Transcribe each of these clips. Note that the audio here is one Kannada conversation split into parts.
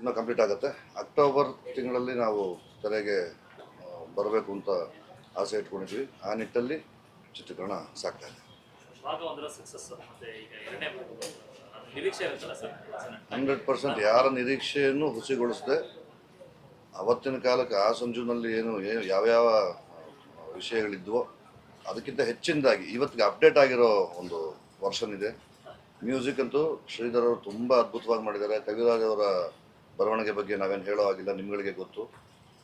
ಇನ್ನೂ ಕಂಪ್ಲೀಟ್ ಆಗುತ್ತೆ. ಅಕ್ಟೋಬರ್ ತಿಂಗಳಲ್ಲಿ ನಾವು ತೆರೆಗೆ ಬರಬೇಕು ಅಂತ ಆಸೆ ಇಟ್ಕೊಂಡಿದ್ವಿ. ಆ ನಿಟ್ಟಲ್ಲಿ ಚಿತ್ರೀಕರಣ ಸಾಕ್ತಾ ಇದೆ. ಹಂಡ್ರೆಡ್ ಪರ್ಸೆಂಟ್ ಯಾರ ನಿರೀಕ್ಷೆಯನ್ನು ಹುಸಿಗೊಳಿಸದೆ ಅವತ್ತಿನ ಕಾಲಕ್ಕೆ ಆ ಸಂಜುನಲ್ಲಿ ಏನು ಏನು ಯಾವ್ಯಾವ ವಿಷಯಗಳಿದ್ವೋ ಅದಕ್ಕಿಂತ ಹೆಚ್ಚಿನದಾಗಿ ಇವತ್ತಿಗೆ ಅಪ್ಡೇಟ್ ಆಗಿರೋ ಒಂದು ವರ್ಷನ್ ಇದೆ. ಮ್ಯೂಸಿಕ್ ಅಂತೂ ಶ್ರೀಧರ್ ಅವರು ತುಂಬ ಅದ್ಭುತವಾಗಿ ಮಾಡಿದ್ದಾರೆ. ಕವಿರಾಜ್ ಅವರ ಬರವಣಿಗೆ ಬಗ್ಗೆ ನಾವೇನು ಹೇಳೋ ಆಗಿಲ್ಲ ನಿಮ್ಗಳಿಗೆ ಗೊತ್ತು.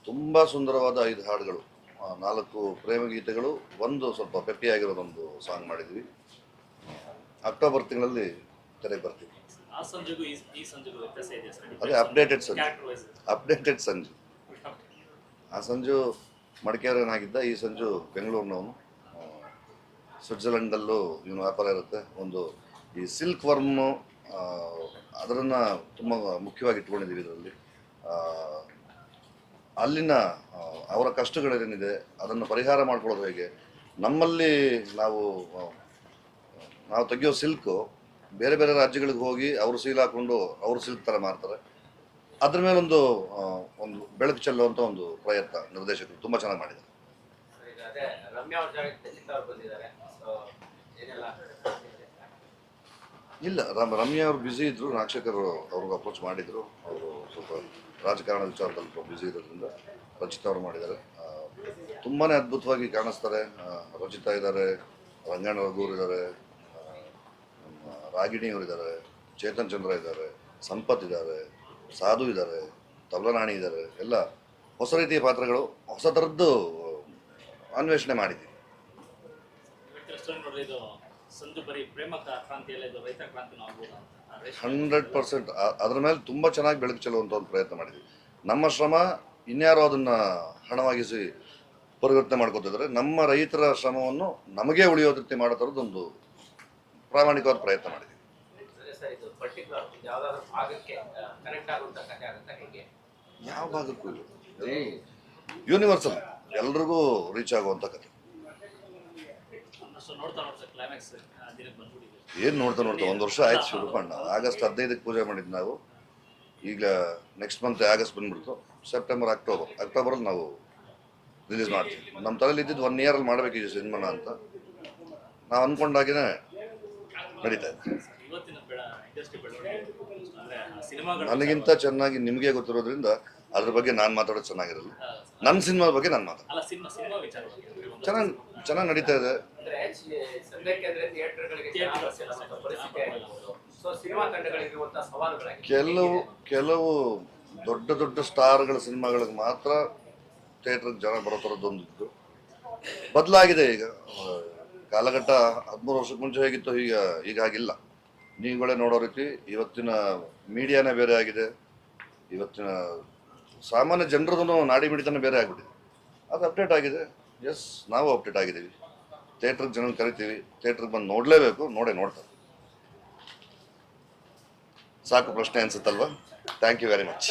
ತುಂಬ ಸುಂದರವಾದ ಐದು ಹಾಡುಗಳು. ನಾಲ್ಕು ಪ್ರೇಮ ಗೀತೆಗಳು ಒಂದು ಸ್ವಲ್ಪ ಪೆಪ್ಪಿ ಆಗಿರೋದೊಂದು ಸಾಂಗ್ ಮಾಡಿದ್ವಿ. ಅಕ್ಟೋಬರ್ ತಿಂಗಳಲ್ಲಿ ತೆರೆಗೆ ಬರ್ತೀವಿ. ಅದೇ ಅಪ್ಡೇಟೆಡ್ ಸಂಜು. ಅಪ್ಡೇಟೆಡ್ ಸಂಜು. ಆ ಸಂಜು ಮಡಿಕೇರಿನಾಗಿದ್ದ ಈ ಸಂಜು ಬೆಂಗಳೂರಿನವನು. ಸ್ವಿಟ್ಜರ್ಲೆಂಡಲ್ಲೂ ಇವನು ವ್ಯಾಪಾರ ಇರುತ್ತೆ. ಒಂದು ಈ ಸಿಲ್ಕ್ ವರ್ಮು ಅದನ್ನು ತುಂಬ ಮುಖ್ಯವಾಗಿ ಇಟ್ಕೊಂಡಿದ್ದೀವಿ ಇದರಲ್ಲಿ. ಅಲ್ಲಿನ ಅವರ ಕಷ್ಟಗಳೇನಿದೆ, ಅದನ್ನು ಪರಿಹಾರ ಮಾಡ್ಕೊಳ್ಳೋದು ಹೇಗೆ? ನಮ್ಮಲ್ಲಿ ನಾವು ನಾವು ತೆಗೆಯೋ ಸಿಲ್ಕು ಬೇರೆ ಬೇರೆ ರಾಜ್ಯಗಳಿಗೆ ಹೋಗಿ ಅವರು ಸೀಲ್ ಹಾಕೊಂಡು ಅವರು ಸಿಲ್ಕ್ ಥರ ಮಾರ್ತಾರೆ. ಅದ್ರ ಮೇಲೊಂದು ಒಂದು ಬೆಳಕು ಚೆಲ್ಲುವಂಥ ಒಂದು ಪ್ರಯತ್ನ, ನಿರ್ದೇಶಕರು ತುಂಬ ಚೆನ್ನಾಗಿ ಮಾಡಿದ್ದಾರೆ. ಇಲ್ಲ, ರಮ್, ರಮ್ಯಾ ಅವರು ಬ್ಯುಸಿ ಇದ್ದರು ನಾಕ್ಷಕರು ಅವ್ರಿಗೆ ಅಪ್ರೋಚ್ ಮಾಡಿದರು. ಅವರು ಸ್ವಲ್ಪ ರಾಜಕಾರಣ ವಿಚಾರದಲ್ಲಿ ಸ್ವಲ್ಪ ಬ್ಯುಸಿ ಇರೋದ್ರಿಂದ ರಚಿತಾ ಅವರು ಮಾಡಿದ್ದಾರೆ. ತುಂಬಾ ಅದ್ಭುತವಾಗಿ ಕಾಣಿಸ್ತಾರೆ. ರಚಿತಾ ಇದ್ದಾರೆ, ರಂಗಣ್ಣ ರಘುವರು ಇದ್ದಾರೆ ರಾಗಿಣಿ ಅವರಿದ್ದಾರೆ ಚೇತನ್ ಚಂದ್ರ ಇದ್ದಾರೆ, ಸಂಪತ್ ಇದ್ದಾರೆ, ಸಾಧು ಇದ್ದಾರೆ ತಬಲನಾಣಿ ಇದ್ದಾರೆ, ಎಲ್ಲ ಹೊಸ ರೀತಿಯ ಪಾತ್ರಗಳು ಹೊಸ ಥರದ್ದು ಅನ್ವೇಷಣೆ ಮಾಡಿದ್ದೀವಿ. ಬರೀ ಪ್ರೇಮ ಇದು ರೈತ ಕ್ರಾಂತಿನೂ ಆಗ್ಬೋದು ಹಂಡ್ರೆಡ್ ಪರ್ಸೆಂಟ್. ಅದ್ರ ಮೇಲೆ ತುಂಬ ಚೆನ್ನಾಗಿ ಬೆಳಕು ಚೆಲ್ಲುವಂಥ ಒಂದು ಪ್ರಯತ್ನ ಮಾಡಿದ್ವಿ. ನಮ್ಮ ಶ್ರಮ ಇನ್ಯಾರೋ ಅದನ್ನು ಹಣವಾಗಿಸಿ ಪರಿವರ್ತನೆ ಮಾಡ್ಕೋತಿದ್ರೆ ನಮ್ಮ ರೈತರ ಶ್ರಮವನ್ನು ನಮಗೆ ಉಳಿಯೋ ರೀತಿ ಮಾಡೋ ಥರದ್ದೊಂದು ಪ್ರಾಮಾಣಿಕವಾದ ಪ್ರಯತ್ನ ಮಾಡಿದ್ವಿ. ಅದೇ ಸರ್. ಇದು ಪರ್ಟಿಕ್ಯುಲರ್ ಯಾವ್ದಾದ್ರು ಭಾಗಕ್ಕೆ ಕನೆಕ್ಟ್ ಆಗುವಂತ ಕಥೆ ಆಗುತ್ತಾ? ಹೇಗೆ? ಯಾವ ಭಾಗಕ್ಕೂ ಯೂನಿವರ್ಸಲ್ ಎಲ್ರಿಗೂ ರೀಚ್ ಆಗುವಂಥ ಕಥೆ. ಏನು ನೋಡ್ತಾ ನೋಡ್ತಾ ಒಂದು ವರ್ಷ ಆಯ್ತು ಶುರುಪಣ್ಣ ಆಗಸ್ಟ್ ಹದಿನೈದಕ್ಕೆ ಪೂಜೆ ಮಾಡಿದ್ದು ನಾವು. ಈಗ ನೆಕ್ಸ್ಟ್ ಮಂತ್ ಆಗಸ್ಟ್ ಬಂದ್ಬಿಡ್ತು. ಸೆಪ್ಟೆಂಬರ್ ಅಕ್ಟೋಬರ್ ಅಕ್ಟೋಬರಲ್ಲಿ ನಾವು ರಿಲೀಸ್ ಮಾಡ್ತೀವಿ. ನಮ್ಮ ತಲೆಯಲ್ಲಿ ಇದ್ದಿದ್ದು ಒನ್ ಇಯರಲ್ಲಿ ಮಾಡಬೇಕು ಈ ಸಿನಿಮಾನ ಅಂತ. ನಾವು ಅಂದ್ಕೊಂಡಾಗೇ ನಡೀತಾ ಇದೆ. ನನಗಿಂತ ಚೆನ್ನಾಗಿ ನಿಮಗೆ ಗೊತ್ತಿರೋದ್ರಿಂದ ಅದ್ರ ಬಗ್ಗೆ ನಾನು ಮಾತಾಡೋದು ಚೆನ್ನಾಗಿರಲ್ಲ. ನನ್ನ ಸಿನಿಮಾ ಬಗ್ಗೆ ನಾನು ಮಾತಾಡ ಚೆನ್ನಾಗಿ ಚೆನ್ನಾಗಿ ನಡೀತಾ ಇದೆ. ಕೆಲವು ಕೆಲವು ದೊಡ್ಡ ದೊಡ್ಡ ಸ್ಟಾರ್ಗಳ ಸಿನಿಮಾಗಳಿಗೆ ಮಾತ್ರ ಥಿಯೇಟ್ರಿಗೆ ಜನ ಬರೋ ಥರದ್ದೊಂದು ಇದ್ದು ಬದಲಾಗಿದೆ ಈಗ. ಕಾಲಘಟ್ಟ ಹದಿಮೂರು ವರ್ಷಕ್ಕೆ ಮುಂಚೆ ಹೇಗಿತ್ತು ಈಗ ಈಗ ಹಾಗಿಲ್ಲ ನೀವುಗಳೇ ನೋಡೋ ರೀತಿ ಇವತ್ತಿನ ಮೀಡಿಯಾನೇ ಬೇರೆ ಆಗಿದೆ. ಇವತ್ತಿನ ಸಾಮಾನ್ಯ ಜನರದೂ ನಾಡಿ ಮಿಡಿತನೇ ಬೇರೆ ಆಗಿಬಿಟ್ಟಿದೆ. ಅದು ಅಪ್ಡೇಟ್ ಆಗಿದೆ. ಎಸ್ ನಾವು ಅಪ್ಡೇಟ್ ಆಗಿದ್ದೀವಿ. ಥಿಯೇಟ್ರಿಗೆ ಜನ ಕರಿತೀವಿ. ಥಿಯೇಟ್ರಿಗೆ ಬಂದು ನೋಡಲೇಬೇಕು, ನೋಡೆ ನೋಡ್ತಾರೆ. ಸಾಕು ಪ್ರಶ್ನೆ ಅನ್ಸುತ್ತಲ್ವಾ? Thank you very much